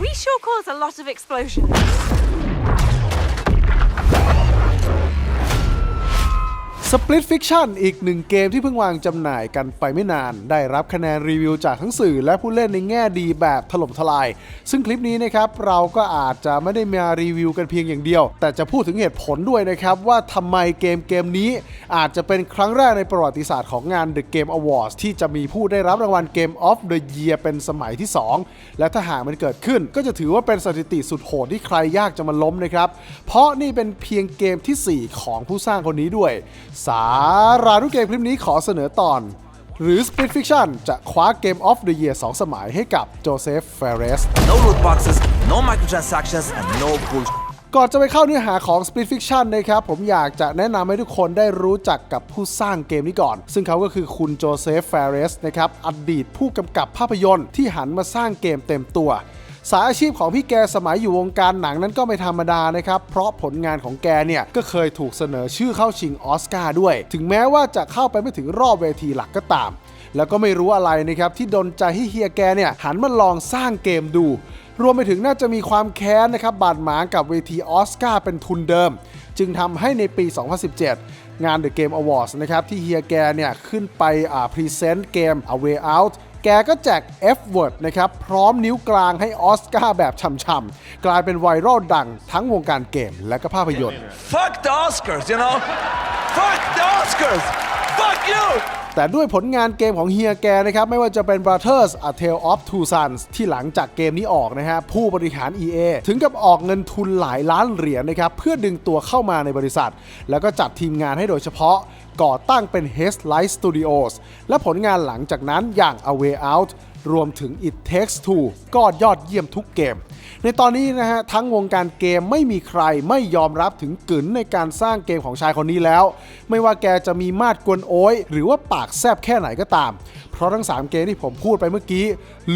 We sure cause a lot of explosions. Split Fiction อีกหนึ่งเกมที่เพิ่งวางจำหน่ายกันไปไม่นาน ได้รับคะแนนรีวิวจากทั้งสื่อและผู้เล่นในแง่ดีแบบถล่มทลาย ซึ่งคลิปนี้นะครับเราก็อาจจะไม่ได้มารีวิวกันเพียงอย่างเดียว แต่จะพูดถึงเหตุผลด้วยนะครับ ว่าทำไมเกมเกมนี้อาจจะเป็นครั้งแรกในประวัติศาสตร์ของงาน The Game Awards ที่จะมีผู้ได้รับรางวัล Game of the Year เป็นสมัยที่ 2 และถ้าหากมันเกิดขึ้น ก็จะถือว่าเป็นสถิติสุดโหดที่ใครยากจะมาล้มนะครับเพราะนี่เป็นเพียงเกมทีสี่4 ของผู้สร้างคนนี้ด้วยสารานุเกมคลิปนี้ขอเสนอตอน หรือ Split Fiction จะคว้า Game of the Year 2 สมัยให้กับโจเซฟเฟเรส No loot boxes, no microtransactions, and no bullshit. ก่อนจะไปเข้าเนื้อหาของ Split Fiction นะครับ ผมอยากจะแนะนำให้ทุกคนได้รู้จักกับผู้สร้างเกมนี้ก่อน ซึ่งเขาก็คือคุณโจเซฟเฟเรสนะครับ อดีตผู้กำกับภาพยนตร์ที่หันมาสร้างเกมเต็มตัว สายอาชีพของพี่แกสมัยอยู่วงการหนังนั้นก็ไม่ธรรมดานะครับ เพราะผลงานของแกเนี่ยก็เคยถูกเสนอชื่อเข้าชิงออสการ์ด้วย ถึงแม้ว่าจะเข้าไปไม่ถึงรอบเวทีหลักก็ตาม แล้วก็ไม่รู้อะไรนะครับที่ดนใจให้เฮียแกเนี่ยหันมาลองสร้างเกมดู รวมไปถึงน่าจะมีความแค้นนะครับบาดหมางกับเวทีออสการ์เป็นทุนเดิม จึงทำให้ในปี 2017 งาน The Game Awards นะครับที่เฮียแกเนี่ยขึ้นไปพรีเซนต์เกม A Way Out แกก็แจก F word นะครับ พร้อมนิ้วกลางให้ออสการ์แบบช่ำๆ กลายเป็นไวรัลดังทั้งวงการเกมและก็ภาพยนตร์ Fuck the Oscars, you know? Fuck the Oscars! Fuck you! แต่ด้วยผลงานเกมของเฮียแกนะครับ ไม่ว่าจะเป็น Brothers A Tale of Two Sons ที่หลังจากเกมนี้ออกนะฮะ ผู้บริหาร EA ถึงกับออกเงินทุนหลายล้านเหรียญนะครับ เพื่อดึงตัวเข้ามาในบริษัท แล้วก็จัดทีมงานให้โดยเฉพาะก่อตั้งเป็น h e s Light Studios และผลงานหลังจากนั้นอย่าง A Way Out รวมถึง It Takes Two ก็ยอดเยี่ยมทุกเกม ในตอนนี้นะฮะ ทั้งวงการเกมไม่มีใครไม่ยอมรับถึงกึ๋นในการสร้างเกมของชายคนนี้แล้ว ไม่ว่าแกจะมีมาดกวนโอยหรือว่าปากแซบแค่ไหนก็ตาม ราะทั้ง 3 เกมที่ผมพูดไปเมื่อกี้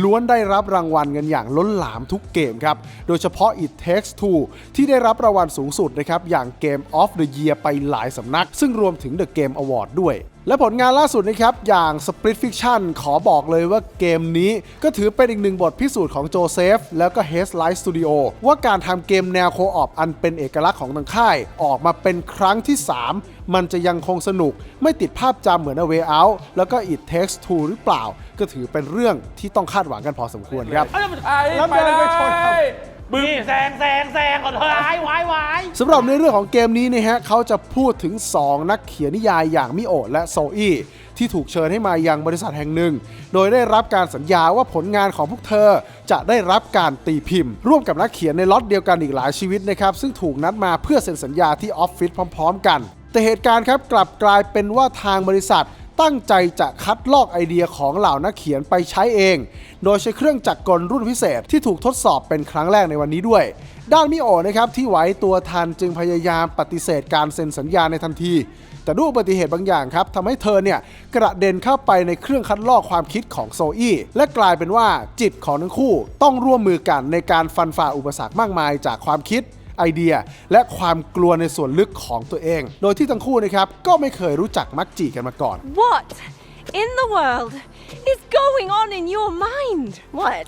ล้วนได้รับรางวัลกันอย่างล้นหลามทุกเกมครับ โดยเฉพาะ It Takes Two ที่ได้รับรางวัลสูงสุดนะครับอย่างเกม of the Year ไปหลายสำนัก ซึ่งรวมถึง The Game Award ด้วย และผลงานล่าสุดนะครับอย่าง Split Fiction ขอบอกเลยว่าเกมนี้ก็ถือเป็นอีกหนึ่งบทพิสูจน์ของโจเซฟแล้วก็ h e s Light Studio ว่าการทำเกมแนวโคออปอันเป็นเอกลักษณ์ของทางค่าย ออกมาเป็นครั้งที่ 3 มันจะยังคงสนุก ไม่ติดภาพจำเหมือน A Way Out แล้วก็ It Takes Two หรือเปล่า ก็ถือเป็นเรื่องที่ต้องคาดหวังกันพอสมควรครับ แล้วเดินไปชน ครับนี่แซงแซงแซงก่อนเถอะไอ้ไว้ไว้สำหรับในเรื่องของเกมนี้นะฮะเขาจะพูดถึง 2 นักเขียนนิยายอย่างมิโอะและโซอี้ที่ถูกเชิญให้มายังบริษัทแห่งหนึ่ง โดยได้รับการสัญญาว่าผลงานของพวกเธอจะได้รับการตีพิมพ์ ร่วมกับนักเขียนในล็อตเดียวกันอีกหลายชีวิตนะครับ ซึ่งถูกนัดมาเพื่อเซ็นสัญญาที่ออฟฟิศพร้อม ๆ กัน แต่เหตุการณ์ครับกลับกลายเป็นว่าทางบริษัท ตั้งใจจะคัดลอกไอเดียของเหล่านักเขียนไปใช้เอง โดยใช้เครื่องจักรกลรุ่นพิเศษที่ถูกทดสอบเป็นครั้งแรกในวันนี้ด้วย ด้านมิโอนะครับที่ไหวตัวทันจึงพยายามปฏิเสธการเซ็นสัญญาในทันที แต่ด้วยอุบัติเหตุบางอย่างครับทำให้เธอเนี่ยกระเด็นเข้าไปในเครื่องคัดลอกความคิดของโซอี้และกลายเป็นว่าจิตของทั้งคู่ต้องร่วมมือกันในการฟันฝ่าอุปสรรคมากมายจากความคิด ไอเดีย และความกลัวในส่วนลึกของตัวเอง โดยที่ทั้งคู่นะครับก็ไม่เคยรู้จักมักจีกันมาก่อน What in the world is going on in your mind? What?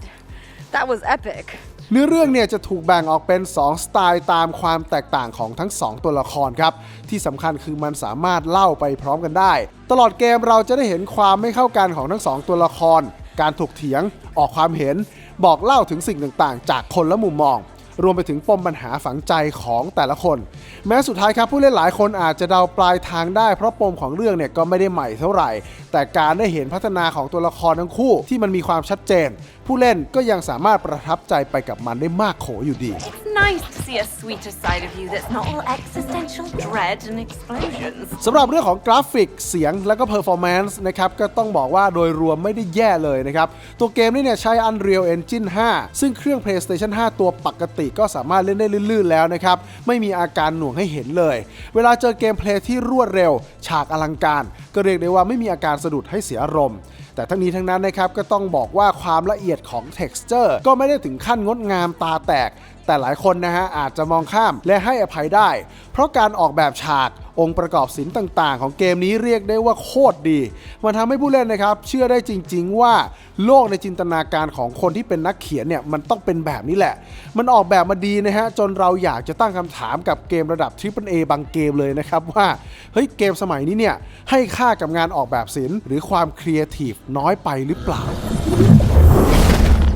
That was epic. เนื้อเรื่องเนี่ยจะถูกแบ่งออกเป็น 2 สไตล์ตามความแตกต่างของทั้ง 2 ตัวละครครับ ที่สำคัญคือมันสามารถเล่าไปพร้อมกันได้ ตลอดเกมเราจะได้เห็นความไม่เข้ากันของทั้ง 2 ตัวละคร การถกเถียง ออกความเห็น บอกเล่าถึงสิ่งต่างๆ จากคนละมุมมอง รวมไปถึงปมปัญหาฝังใจของแต่ละคน แม้สุดท้ายครับผู้เล่นหลายคนอาจจะเดาปลายทางได้เพราะปมของเรื่องเนี่ยก็ไม่ได้ใหม่เท่าไหร่ แต่การได้เห็นพัฒนาของตัวละครทั้งคู่ที่มันมีความชัดเจน ผู้เล่นก็ยังสามารถประทับใจไปกับมันได้มากโขอยู่ดี It's nice to see a sweeter side of you that's not all existential dread and explosions. สำหรับเรื่องของกราฟิกเสียงและก็เพอร์ฟอร์แมนซ์นะครับก็ต้องบอกว่าโดยรวมไม่ได้แย่เลยนะครับ ตัวเกมนี่เนี่ยใช้ Unreal Engine 5 ซึ่งเครื่อง PlayStation 5 ตัวปกติก็สามารถเล่นได้ลื่นๆแล้วนะครับ ไม่มีอาการหน่วงให้เห็นเลย เวลาเจอเกมเพลย์ที่รวดเร็ว ฉากอลังการ ก็เรียกได้ว่าไม่มีอาการสะดุดให้เสียอารมณ์แต่ทั้งนี้ทั้งนั้นนะครับก็ต้องบอกว่าความละเอียดของ t e x t อร์ก็ไม่ได้ถึงขั้นงดงามตาแตก แต่หลายคนนะฮะอาจจะมองข้ามและให้อภัยได้ เพราะการออกแบบฉากองค์ประกอบศิลป์ต่างๆ ของเกมนี้เรียกได้ว่าโคตรดี มันทำให้ผู้เล่นนะครับ เชื่อได้จริง ๆ ว่าโลกในจินตนาการของคนที่เป็นนักเขียนเนี่ยมันต้องเป็นแบบนี้แหละ มันออกแบบมาดีนะฮะจนเราอยากจะตั้งคำถามกับเกมระดับ Triple A บางเกมเลยนะครับว่าเฮ้ยเกมสมัยนี้เนี่ยให้ค่ากับงานออกแบบศิลป์หรือความครีเอทีฟน้อยไปหรือเปล่า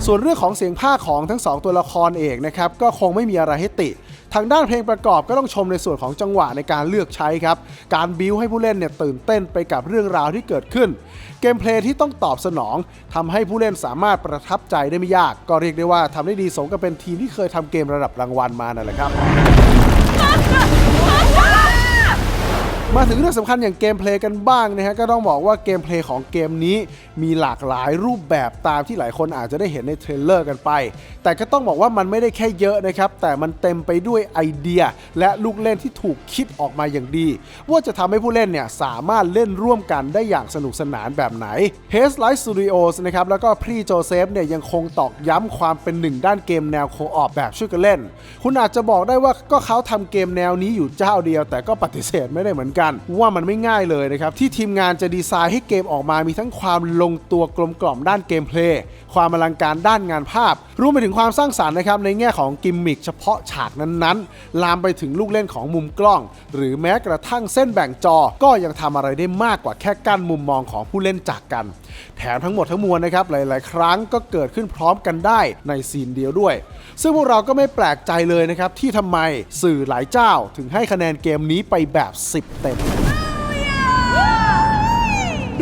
ส่วนเรื่องของเสียงภาคของทั้งสองตัวละครเอกนะครับก็คงไม่มีอะไรให้ติ ทางด้านเพลงประกอบก็ต้องชมในส่วนของจังหวะในการเลือกใช้ครับ การบิวให้ผู้เล่นเนี่ยตื่นเต้นไปกับเรื่องราวที่เกิดขึ้น เกมเพลย์ที่ต้องตอบสนองทำให้ผู้เล่นสามารถประทับใจได้ไม่ยาก ก็เรียกได้ว่าทำได้ดีสมกับเป็นทีมที่เคยทำเกมระดับรางวัลมานั่นแหละครับ มาถึงเรื่องสำคัญอย่างเกมเพลย์กันบ้างนะฮะก็ต้องบอกว่าเกมเพลย์ของเกมนี้มีหลากหลายรูปแบบตามที่หลายคนอาจจะได้เห็นในเทรลเลอร์กันไป แต่ก็ต้องบอกว่ามันไม่ได้แค่เยอะนะครับ แต่มันเต็มไปด้วยไอเดีย และลูกเล่นที่ถูกคิดออกมาอย่างดี ว่าจะทำให้ผู้เล่นเนี่ยสามารถเล่นร่วมกันได้อย่างสนุกสนานแบบไหน h a s Light Studios นะครับแล้วก็พรีโจเซฟเนี่ยยังคงตอกย้ำความเป็นหนึ่งด้านเกมแนวโคออปแบบช่วยกันเล่น คุณอาจจะบอกได้ว่าก็เขาทำเกมแนวนี้อยู่เจ้าเดียว แต่ก็ปฏิเสธไม่ได้เหมือนกันว่ามันไม่ง่ายเลยนะครับที่ทีมงานจะดีไซน์ให้เกมออกมามีทั้งความลงตัวกลมกล่อมด้านเกมเพลย์ความอลังการด้านงานภาพ รวมไปถึงความสร้างสารรค์นะครับในแง่ของกิมมิคเฉพาะฉากนั้นๆ ลามไปถึงลูกเล่นของมุมกล้อง หรือแม้กระทั่งเส้นแบ่งจอก็ยังทำอะไรได้มากกว่าแค่กั้นมุมมองของผู้เล่นจากกัน แถมทั้งหมดทั้งมวลนะครับหลาย ๆ ครั้งก็เกิดขึ้นพร้อมกันได้ในซีนเดียวด้วย ซึ่งพวกเราก็ไม่แปลกใจเลยนะครับที่ทำไมสื่อหลายเจ้าถึงให้คะแนนเกมนี้ไปแบบ 10 เต็ม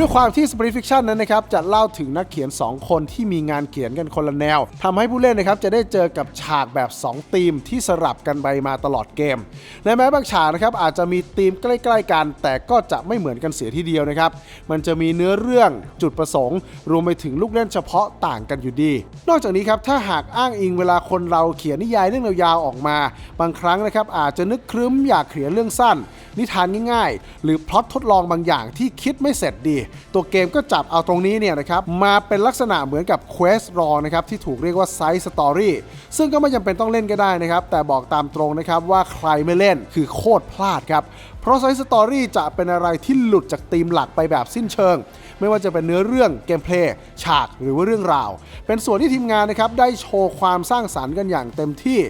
ด้วยความที่ Spirit Fiction นั้นนะครับจะเล่าถึงนักเขียน 2 คนที่มีงานเขียนกันคนละแนวทำให้ผู้เล่นนะครับจะได้เจอกับฉากแบบ 2 ธีมที่สลับกันไปมาตลอดเกม และแม้บางฉากนะครับอาจจะมีธีมใกล้ ๆ กัน แต่ก็จะไม่เหมือนกันเสียทีเดียวนะครับ มันจะมีเนื้อเรื่องจุดประสงค์ รวมไปถึงลูกเล่นเฉพาะต่างกันอยู่ดี นอกจากนี้ครับถ้าหากอ้างอิงเวลาคนเราเขียนนิยายเรื่องยาวๆออกมา บางครั้งนะครับอาจจะนึกครึ้มอยากเขียนเรื่องสั้น นิทานง่ายๆ หรือพล็อตทดลองบางอย่างที่คิดไม่เสร็จดี ตัวเกมก็จับเอาตรงนี้เนี่ยนะครับมาเป็นลักษณะเหมือนกับ Quest r a w นะครับที่ถูกเรียกว่า Side Story ซึ่งก็ไม่จำเป็นต้องเล่นก็ได้นะครับ แต่บอกตามตรงนะครับว่าใครไม่เล่นคือโคตรพลาดครับเพราะ Side Story จะเป็นอะไรที่หลุดจากธีมหลักไปแบบสิ้นเชิง ไม่ว่าจะเป็นเนื้อเรื่องเกมเพลย์ฉากหรือว่าเรื่องราว เป็นส่วนที่ทีมงานนะครับได้โชว์ความสร้างสรรค์กันอย่างเต็มที่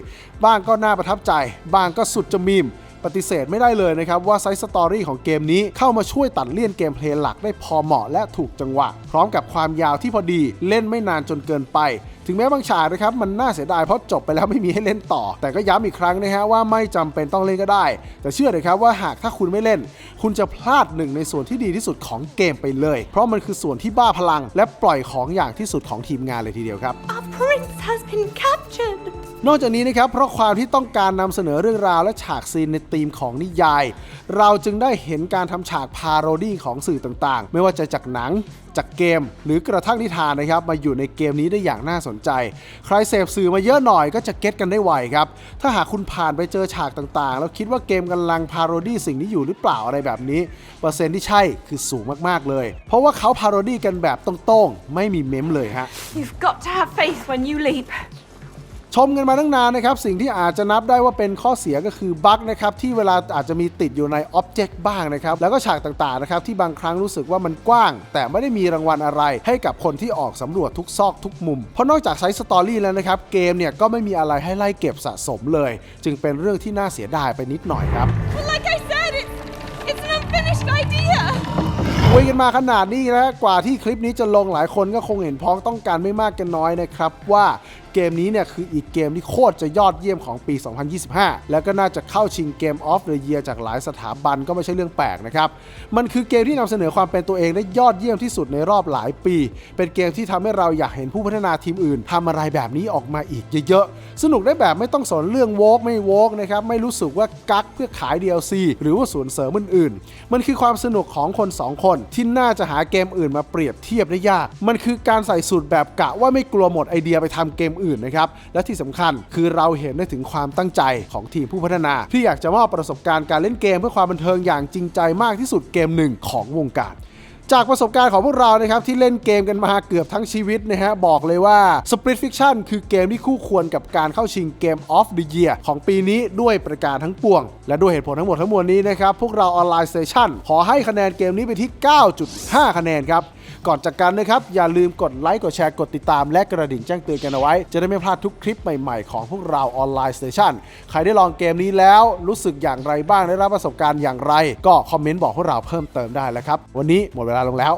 บ้างก็น่าประทับใจ บ้างก็สุดจะมีม ปฏิเสธไม่ได้เลยนะครับว่าไซส์สตอรี่ของเกมนี้เข้ามาช่วยตัดเลี่ยนเกมเพลย์หลักได้พอเหมาะและถูกจังหวะ พร้อมกับความยาวที่พอดีเล่นไม่นานจนเกินไป ถึงแม้บางฉากนะครับมันน่าเสียดายเพราะจบไปแล้วไม่มีให้เล่นต่อ แต่ก็ย้ำอีกครั้งนะฮะว่าไม่จำเป็นต้องเล่นก็ได้ แต่เชื่อเลยครับว่าหากถ้าคุณไม่เล่น คุณจะพลาดหนึ่งในส่วนที่ดีที่สุดของเกมไปเลย เพราะมันคือส่วนที่บ้าพลัง และปล่อยของอย่างที่สุดของทีมงานเลยทีเดียวครับ Our prince has been captured. นอกจากนี้นะครับเพราะความที่ต้องการนำเสนอเรื่องราวและฉากซีนในธีมของนิยาย เราจึงได้เห็นการทำฉากพาโรดี้ของสื่อต่างๆ ไม่ว่าจะจากหนังจากเกม หรือกระทั่งนิทานนะครับมาอยู่ในเกมนี้ได้อย่างน่าสนใจ ใครเสพสื่อมาเยอะหน่อยก็จะเก็ตกันได้ไวครับ ถ้าหากคุณผ่านไปเจอฉากต่างๆ แล้วคิดว่าเกมกำลังพาโรดี้สิ่งนี้อยู่หรือเปล่าอะไรแบบนี้ เปอร์เซ็นต์ที่ใช่คือสูงมากๆเลย เพราะว่าเขาพาโรดี้กันแบบตรงๆ ไม่มีเมมเลยฮะ You've got to have faith when you leap. ชมกันมาตั้งนานนะครับ สิ่งที่อาจจะนับได้ว่าเป็นข้อเสียก็คือบั๊กนะครับ ที่เวลาอาจจะมีติดอยู่ในอ็อบเจกต์บ้างนะครับ แล้วก็ฉากต่างๆนะครับที่บางครั้งรู้สึกว่ามันกว้าง แต่ไม่ได้มีรางวัลอะไร ให้กับคนที่ออกสำรวจทุกซอกทุกมุม เพราะนอกจากไซส์สตอรี่แล้วนะครับ เกมเนี่ยก็ไม่มีอะไรให้ไล่เก็บสะสมเลย จึงเป็นเรื่องที่น่าเสียดายไปนิดหน่อยครับ But like I said, it's, it's an unfinished idea. คุยกันมาขนาดนี้นะกว่าที่คลิปนี้จะลงหลายคนก็คงเห็นพ้องต้องการไม่มากกันน้อยนะครับว่าเกมนี้เนี่ยคืออีกเกมที่โคตรจะยอดเยี่ยมของปี 2025 แล้วก็น่าจะเข้าชิงเกมออฟเดอะเยียจากหลายสถาบันก็ไม่ใช่เรื่องแปลกนะครับ มันคือเกมที่นำเสนอความเป็นตัวเองได้ยอดเยี่ยมที่สุดในรอบหลายปี เป็นเกมที่ทำให้เราอยากเห็นผู้พัฒนาทีมอื่นทำอะไรแบบนี้ออกมาอีกเยอะๆ สนุกได้แบบไม่ต้องสนเรื่องโวกไม่โวกนะครับ ไม่รู้สึกว่ากักเพื่อขาย DLC หรือว่าส่วนเสริมอื่นๆ มันคือความสนุกของคนสองคนที่น่าจะหาเกมอื่นมาเปรียบเทียบได้ยาก มันคือการใส่สูตรแบบกะว่าไม่กลัวหมดไอเดียไปทำเกมอื่นนะครับ และที่สำคัญคือเราเห็นได้ถึงความตั้งใจของทีมผู้พัฒนา ที่อยากจะมอบประสบการณ์การเล่นเกมเพื่อความบันเทิงอย่างจริงใจมากที่สุดเกมหนึ่งของวงการจากประสบการณ์ของพวกเรานะครับที่เล่นเกมกันมาเกือบทั้งชีวิตนะฮะบอกเลยว่า Split Fiction คือเกมที่คู่ควรกับการเข้าชิงเกม of the Year ของปีนี้ด้วยประการทั้งปวง และด้วยเหตุผลทั้งหมดทั้งมวลนี้นะครับ พวกเราออนไลน์สเตชันขอให้คะแนนเกมนี้ไปที่ 9.5 คะแนนครับ ก่อนจากกันนะครับ อย่าลืมกดไลค์กดแชร์กดติดตาม และกระดิ่งแจ้งเตือนกันเอาไว้ จะได้ไม่พลาดทุกคลิปใหม่ๆของพวกเราออนไลน์สเตชันใครได้ลองเกมนี้แล้วรู้สึกอย่างไรบ้างได้รับประสบการณ์อย่างไร ก็คอมเมนต์บอกพวกเราเพิ่มเติมได้แล้วครับวันนี้หมดเวลาลงแล้ว